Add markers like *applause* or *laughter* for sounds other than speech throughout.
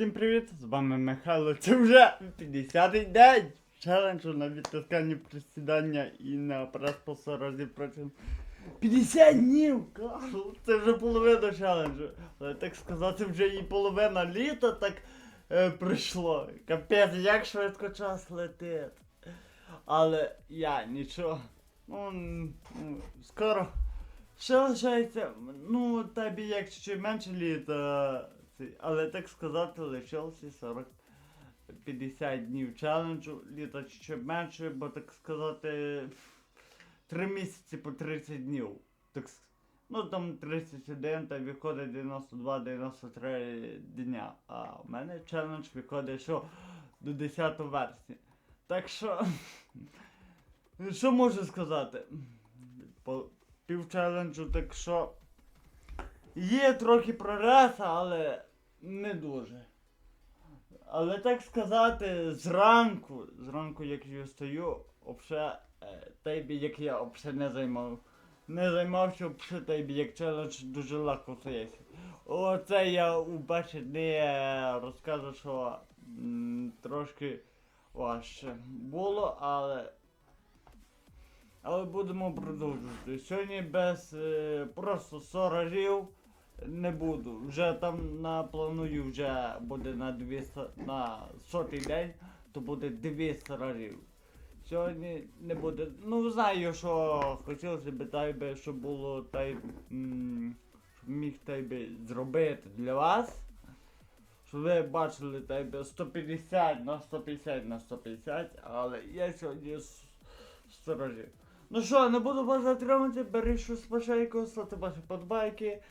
Всім привіт! З вами Михайло. Це вже 50-й день челенджу на відтискання присідання і на прес по 100 разів протягом 50 днів! Це вже половина челенджу. Але так сказати, вже і половина літа так е, пройшло. Капець, як швидко час летить. Але я нічого. Ну, ну, скоро. Ще лишається, ну, тобі як чуть менше літа, але так сказати, лишилося 40 50 днів челенджу, літа чуть менше, бо так сказати, 3 місяці по 30 днів. Так, ну там 31 та виходить 92-93 дня. А в мене челендж виходить що до 10 вересня. Так що, *laughs* що можу сказати? По, пів челенджу, так що є трохи прогресу, але не дуже. Але так сказати, зранку, зранку, як я встаю, обше, е, тайбі, як я обше не займав. Не займався обше тайбі, як челендж дуже легко встається. Оце я у перші дні розказую, що м, трошки важче було, але але будемо продовжувати. Сьогодні без е, просто 100 разів не буду. Вже там на планую вже буде на 200, на сотий день, то буде 200 разів. Сьогодні не буде. Ну знаю, що хотілося б та би, щоб було та щоб міг та би зробити для вас. Щоб ви бачили та би 150 на 150 на 150, але я сьогодні с- 100 разів. Ну що, не буду вас затримати, бери щось спочатку, ставте ваші подбайки,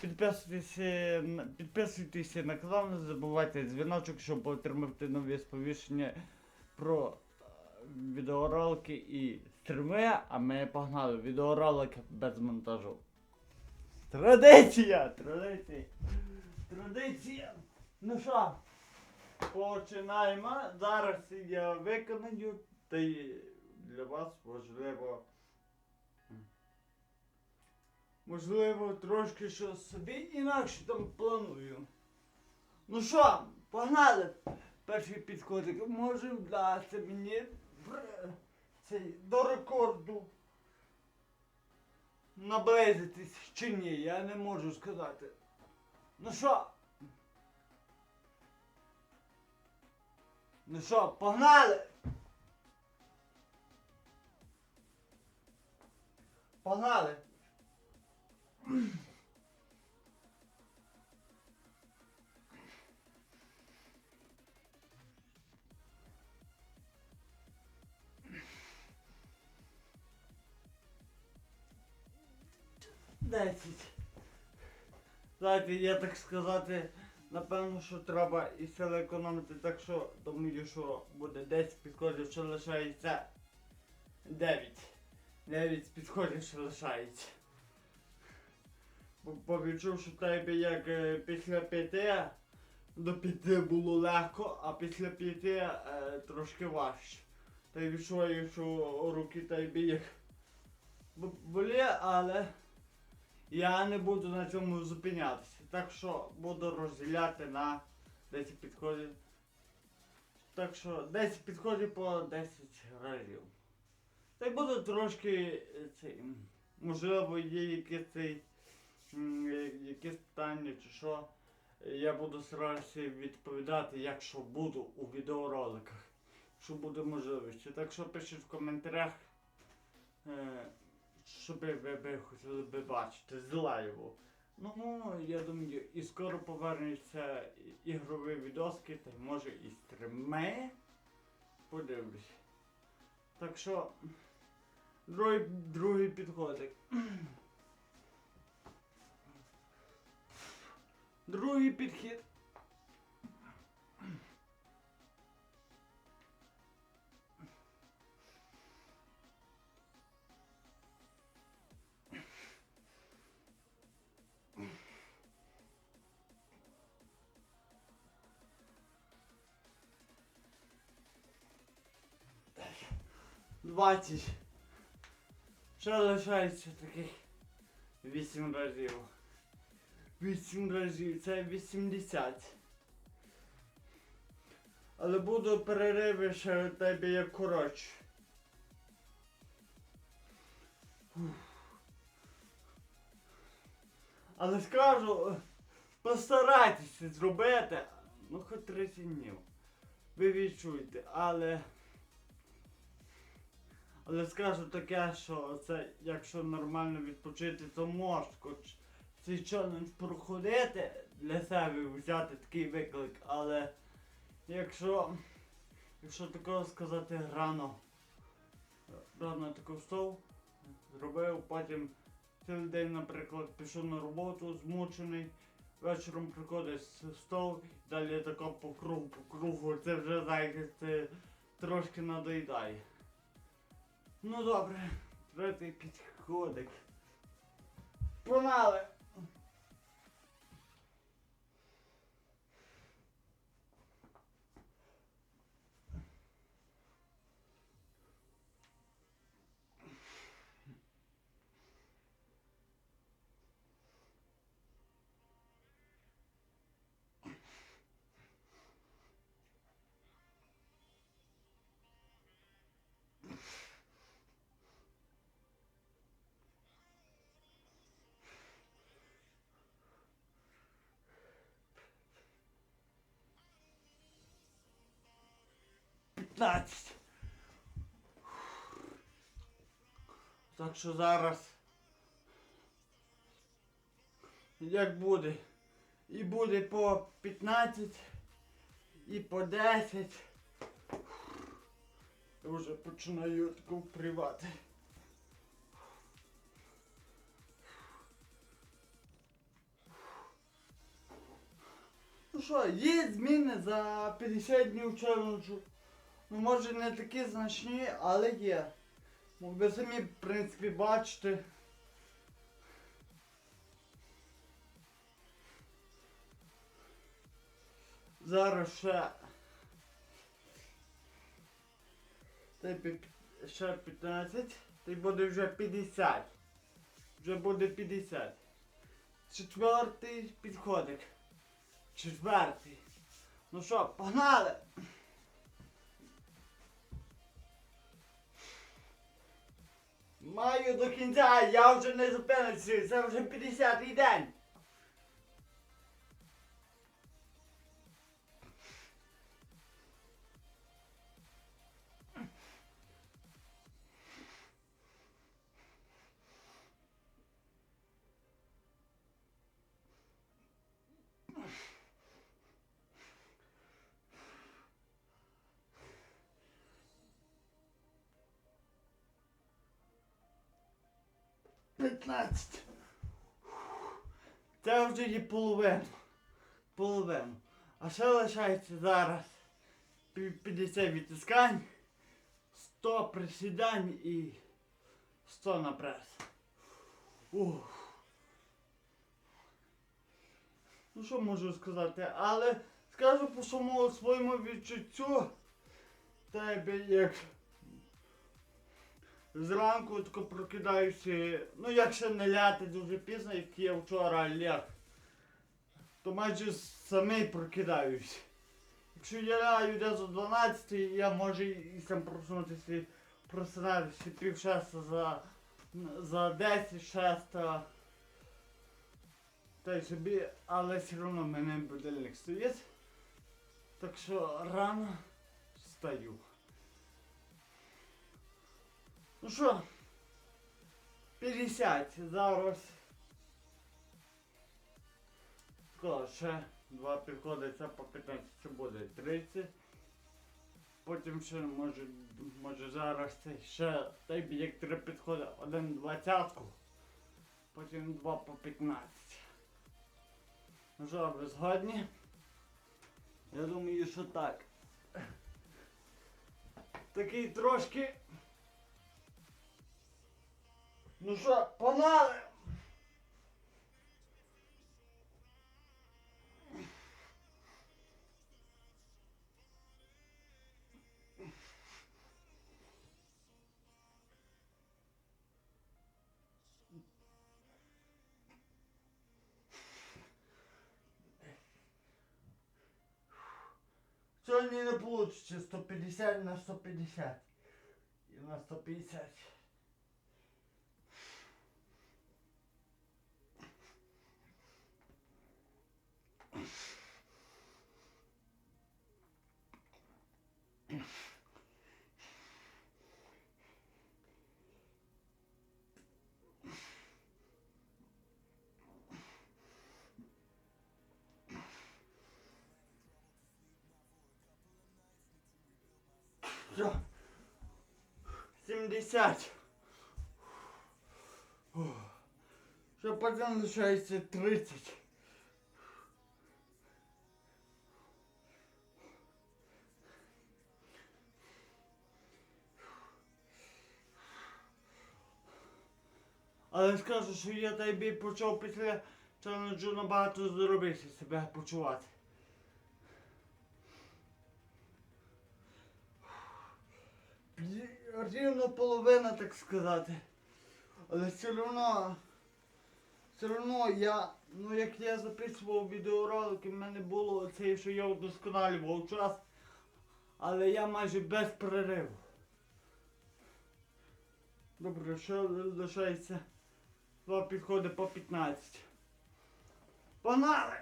підписуйтеся, на- підписуйтеся на канал, не забувайте дзвіночок, щоб отримати нові сповіщення про е, відеоролики і стріми, а ми погнали відеоролики без монтажу. Традиція! Традиція! Традиція! Ну що, починаємо. Зараз я виконаю, та для вас важливо. Можливо, трошки щось собі інакше там планую. Ну що, погнали! Перший підходик може вдасться мені цей, до рекорду наблизитись чи ні, я не можу сказати. Ну що? Ну що, погнали! Погнали! Десять. Знаєте, я так сказати, напевно, що треба і сили економити, так що думаю, що буде 10 підходів, що лишається 9. 9 підходів, що лишається. Повідчув, що тебе як е, після п'яти до п'яти було легко, а після п'яти е, трошки важче. Та й відчуваю, що руки тебе як болі, але я не буду на цьому зупинятися. Так що буду розділяти на 10 підходів. Так що 10 підходів по 10 разів. Та й буду трошки е, цей. Можливо, є цей. Е, Якісь питання чи що. Я буду старатися відповідати, якщо буду у відеороликах. Що буде можливості. Так що пишіть в коментарях. Е, що би ви, ви хотіли би бачити з лайву. Ну, я думаю, і скоро повернуться ігрові відоски, та може і стріми. Подивлюсь. Так що, другий, другий підходик. Другий підхід. Двадцять. Ще лишається таких вісім разів. Вісім разів, це 80. Але буду перериви ще у тебе як коротше. Але скажу, постарайтеся зробити, ну хоч 30 днів. Ви відчуєте, але. Але скажу таке, що це, якщо нормально відпочити, то хоч цей челендж проходити для себе взяти такий виклик, але якщо, якщо такого сказати рано, рано тако встав, зробив, потім цілий день, наприклад, пішов на роботу, змучений, вечором приходиш з стол, далі тако по кругу, по кругу, це вже це трошки надоїдає. Ну добре, третій підходик. Погнали! П'ятнадцять. Так що зараз. Як буде? І буде по 15, і по 10. Я вже починаю таку впривати. Ну що, є зміни за 50 днів челенджу. Ну, може не такі значні, але є. Ви самі, в принципі, бачите. Зараз ще. Ще 15, та й буде вже 50. Вже буде 50. Четвертий підходик. Четвертий. Ну що, погнали! Маю до кінця, я вже не зупинився, це вже 50-й день. П'ятнадцять. Це вже є половина. Половина. А ще лишається зараз 50 відтискань, 100 присідань і 100 на прес. Ух. Ну що можу сказати, але скажу по своєму відчуттю, тебе як зранку тако прокидаюся, ну якщо не ляти дуже пізно, як я вчора ляг, то майже самий прокидаюсь. Якщо я лягаю десь о 12, я можу і сам проснутися, просинатися пів шеста за, за 10 шеста. Та й собі, але все одно мене будильник стоїть. Так що рано встаю. Ну що, 50 зараз. Скоро ще два підходи, це по 15 це буде 30. Потім ще може, може зараз це ще та як три підходи, один двадцятку, потім два по 15. Ну що, ви згодні? Я думаю, що так. Такий трошки. Ну що, погнали! Сьогодні сьогодні не вийде 150 на 150. І на 150. 70. Фух. Ще потім лишається 30. Але скажу, що я тобі почав після челенджу набагато здоровіше себе почувати. Рівно половина, так сказати. Але все одно, все одно я, ну як я записував відеоролики, в мене було це, що я удосконалював час, але я майже без перериву. Добре, що лишається два підходи по 15. Погнали!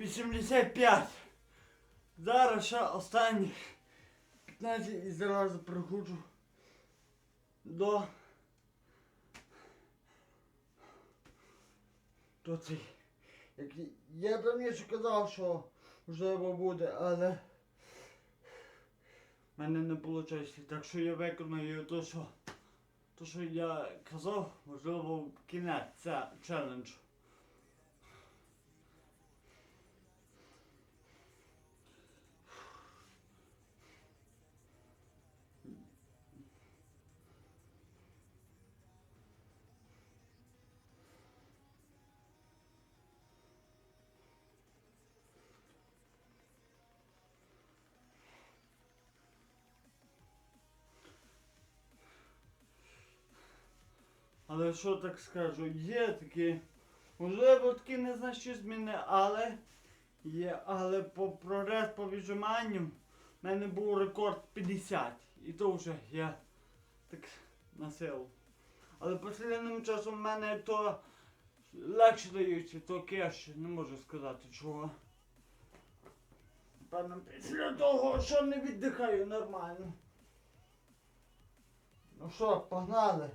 Вісімдесят п'ять. Зараз ще останні 15 і зразу приходжу до до цей. Я раніше казав, що можливо буде, але в мене не виходить. Так що я виконую то, що то, що я казав, можливо, кінець ця челенджу. Але що так скажу, є такі, можливо, такі незначні зміни, але є, але по прогрес по віджиманню в мене був рекорд 50. І то вже я так на силу. Але останнім часом в мене то легше дається, то кеш, не можу сказати чого. Певно, після того, що не віддихаю нормально. Ну що, погнали.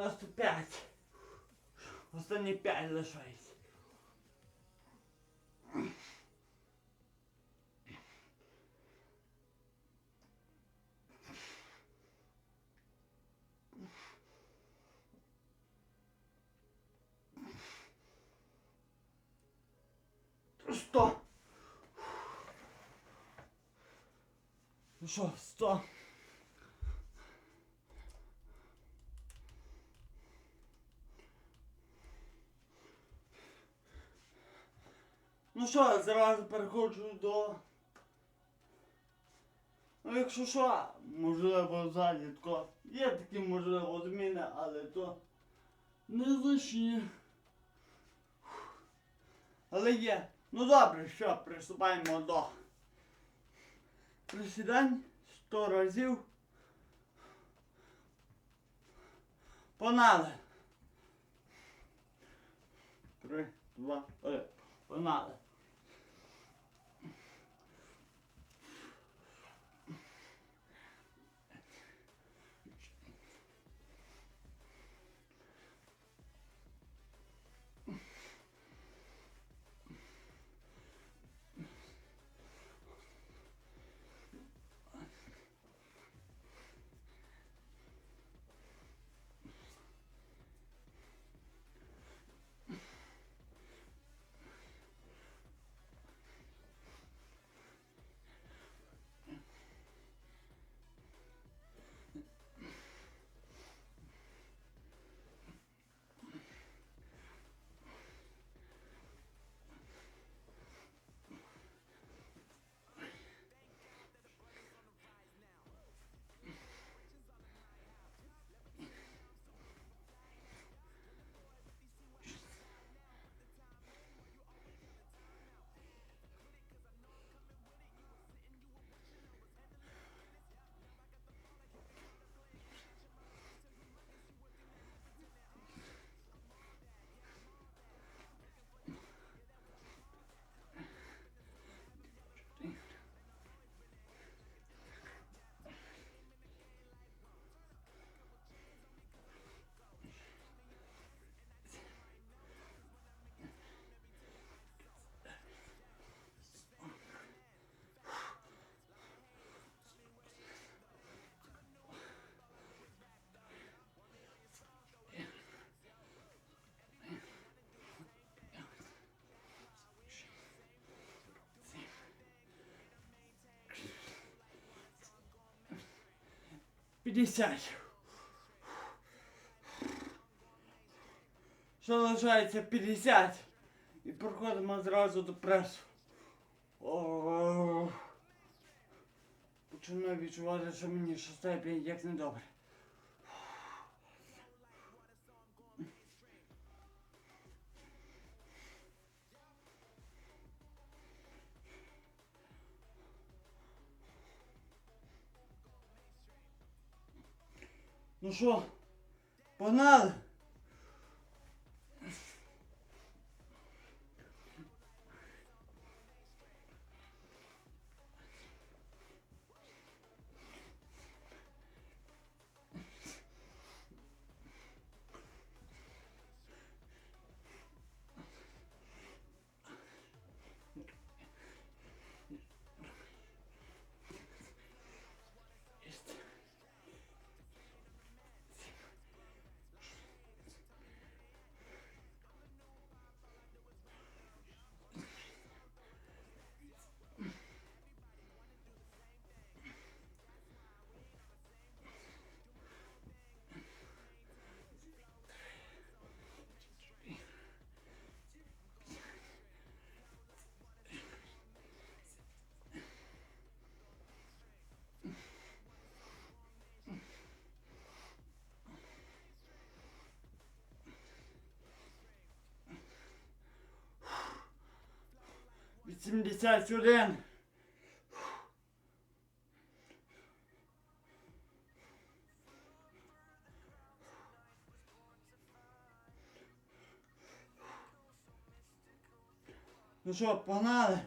95. Останні 5 лишається. Сто. Ну що, сто. Ну що, зразу переходжу до. Ну якщо що, можливо, ззаді тако. Є такі можливо зміни, але то не незначні. Але є. Ну добре, що, приступаємо до присідань сто разів. Погнали. Три, два, один. Погнали. П'ятдесят. Що лишається 50. І проходимо зразу до пресу. Починаю відчувати, що мені шостає як недобре. Ну що, погнали? Вісімдесят один. Ну що, погнали?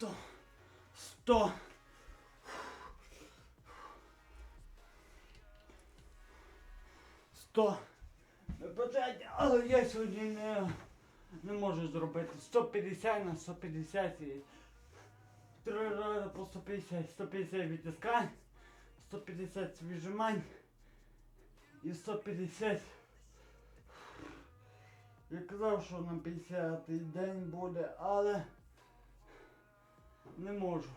Сто. Сто. Сто. Вибачайте, але я сьогодні не, не можу зробити 150 на 150 і три рази по 150, 150 відтискань, 150 віджимань і 150. Я казав, що на 50-й день буде, але не можу.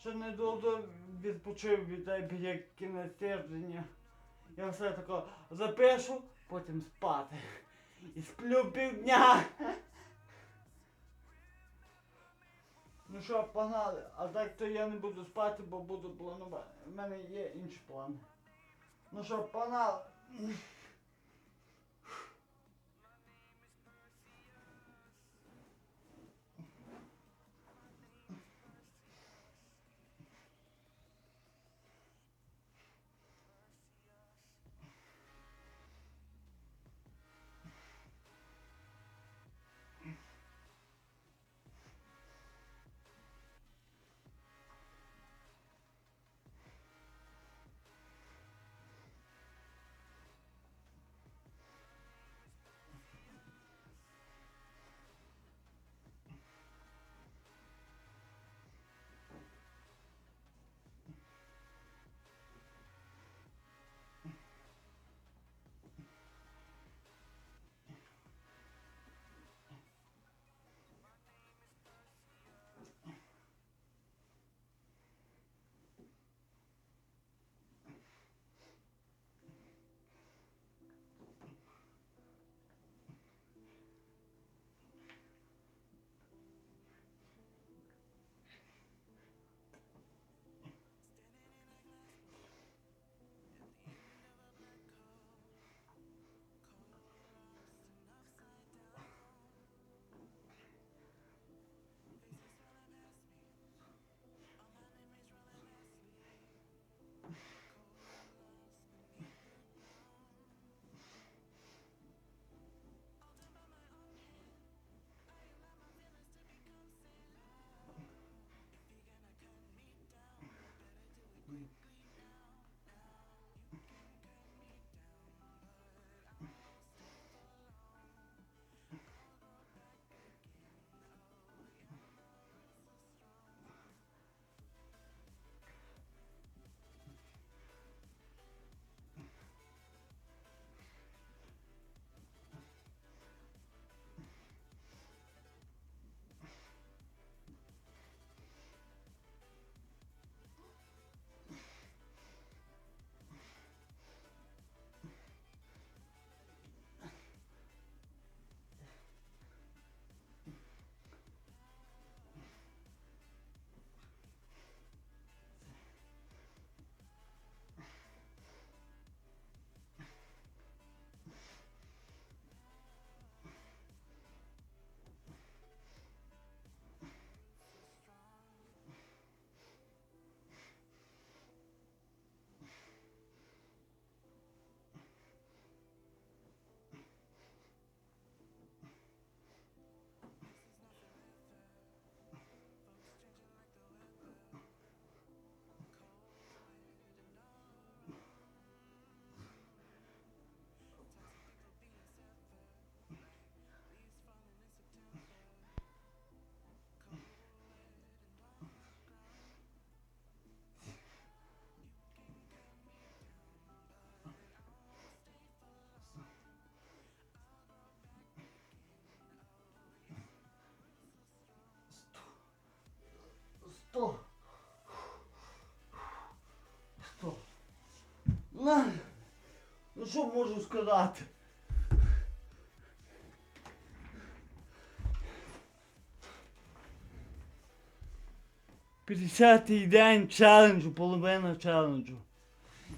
Ще не довго відпочив від як кінець тижня. Я все тако запишу, потім спати. І сплю півдня. Ну що, погнали. А так то я не буду спати, бо буду планувати. У мене є інші плани. Ну що, погнали. Сто. Сто. На. Ну що можу сказати? П'ятдесятий день челенджу, половина челенджу.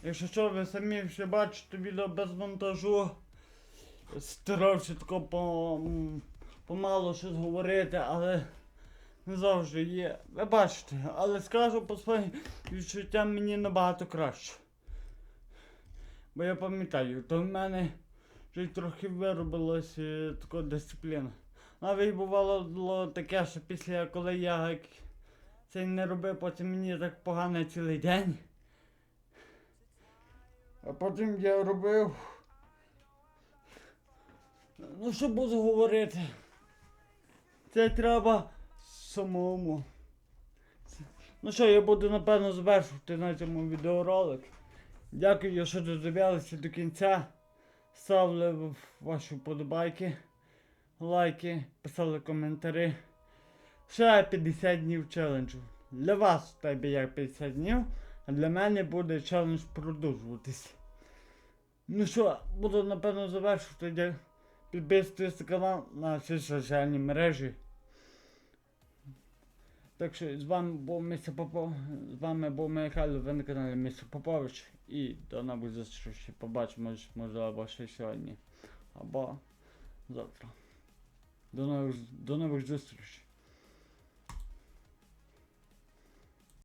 Якщо що, ви самі ще бачите відео без монтажу. Старався тако по, помало щось говорити, але не завжди є. Ви бачите, але скажу по своїм відчуттям мені набагато краще. Бо я пам'ятаю, то в мене вже трохи виробилась е, така дисципліна. Навіть бувало таке, що після коли я це не робив, потім мені так погано цілий день. А потім я робив. Ну що буду говорити? Це треба самому. Ну що, я буду напевно завершувати на цьому відеоролик. Дякую, що додивилися до кінця. Ставили ваші вподобайки, лайки, писали коментарі. Ще 50 днів челенджу. Для вас в тебе як 50 днів, а для мене буде челендж продовжуватись. Ну що, буду напевно завершувати. Підписуйтесь на канал на всі соціальні мережі. Так що з вами був Місто Попов, з вами був Михайло, ви на каналі Місто Попович. І до нових зустрічей. Побачимо, можливо, ще сьогодні. Або завтра. До нових, до нових зустрічей.